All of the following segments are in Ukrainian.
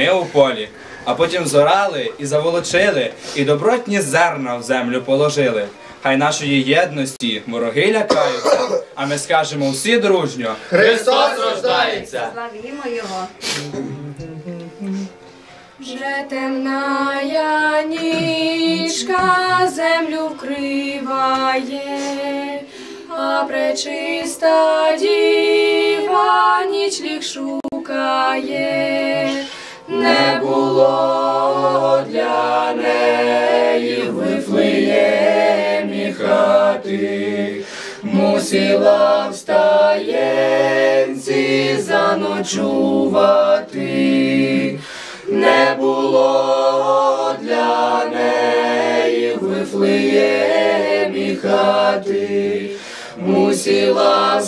Ми у полі, а потім зорали і заволочили, і добротні зерна в землю положили. Хай нашої єдності вороги лякаються, а ми скажемо всі дружньо. Христос рождається! Славімо Його. Вже темная нічка землю вкриває, а пречиста діва нічліг шукає. Не було для неї в Вифлеємі хати, мусила в заночувати. Не було для неї в Вифлеємі хати, мусила в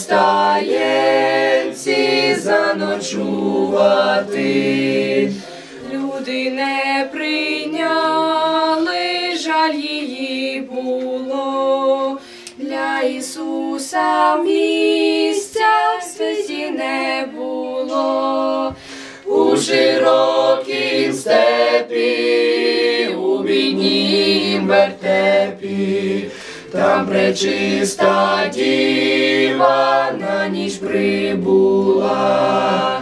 заночувати. Люди не прийняли, жаль її було. Для Ісуса місця в світі не було. У широкім степі, у біднім вертепі, там пречиста ніч прибула.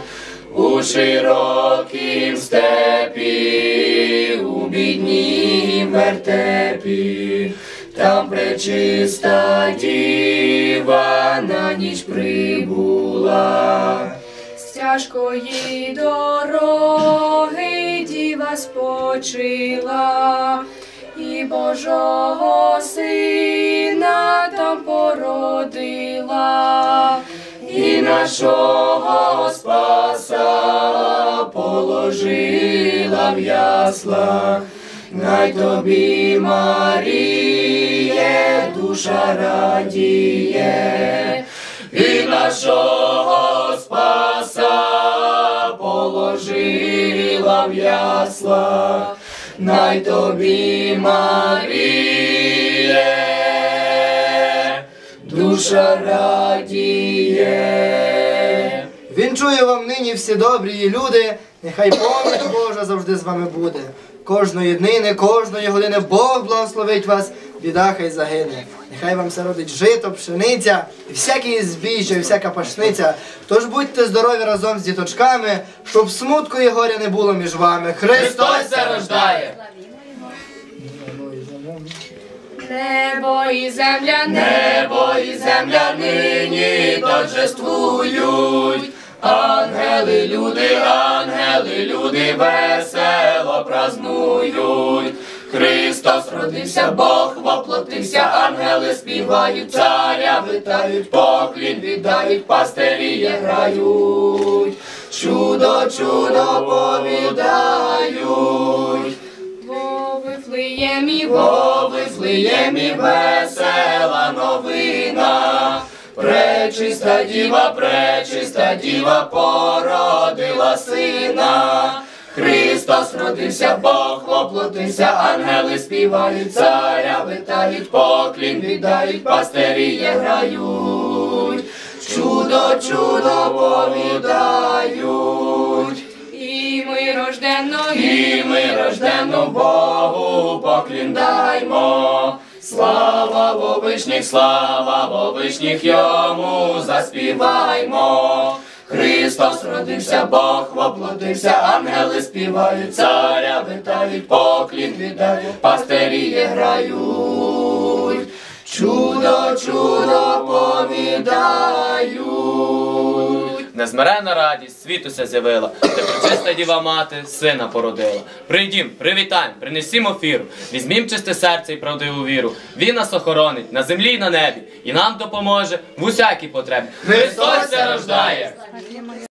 У широкім степі, у біднім вертепі, там пречиста діва на ніч прибула. З тяжкої дороги діва спочила, і Божого сина там породила, нашого спаса положила в яслах. Най тобі, Маріє, душа радіє, і нашого спаса положила в яслах. Най тобі, Маріє, душа радіє. Вінчую вам нині всі добрі люди, нехай поміч Божа завжди з вами буде. Кожної днини, кожної години Бог благословить вас, біда хай загине. Нехай вам все родить жито, пшениця, і всякі збіжжя, і всяка пашниця. Тож будьте здорові разом з діточками, щоб смутку і горя не було між вами. Христос Славімо Його. Небо і земля, небо і земля нині торжествують. Люди весело празнують. Христос родився, Бог воплотився, ангели співають, царя витають, поклін віддають, пастирі грають. Чудо, чудо повідають. Во Вифлеємі, во Вифлеємі весела новина. Пречиста діва, пречиста діва породила сина. Христос родився, Бог воплотився, ангели співають, царя витають, поклін віддають, пастирі грають. Чудо, чудо повідають. І ми рожденно, і ми рожденно Богу поклін даймо. Слава вовишніх, слава вовишніх йому заспіваймо. Христос родився, Бог воплотився, ангели співають, царя витають, поклін віддають, пастирі грають. Чудо, чудо повідають. Незмирена радість світуся з'явила, де причиста діва мати сина породила. Прийдім, привітаємо, принесімо фіру, візьмім чисте серце і правдиву віру. Він нас охоронить на землі й на небі, і нам допоможе в усякій потребі. Христос ся рождає!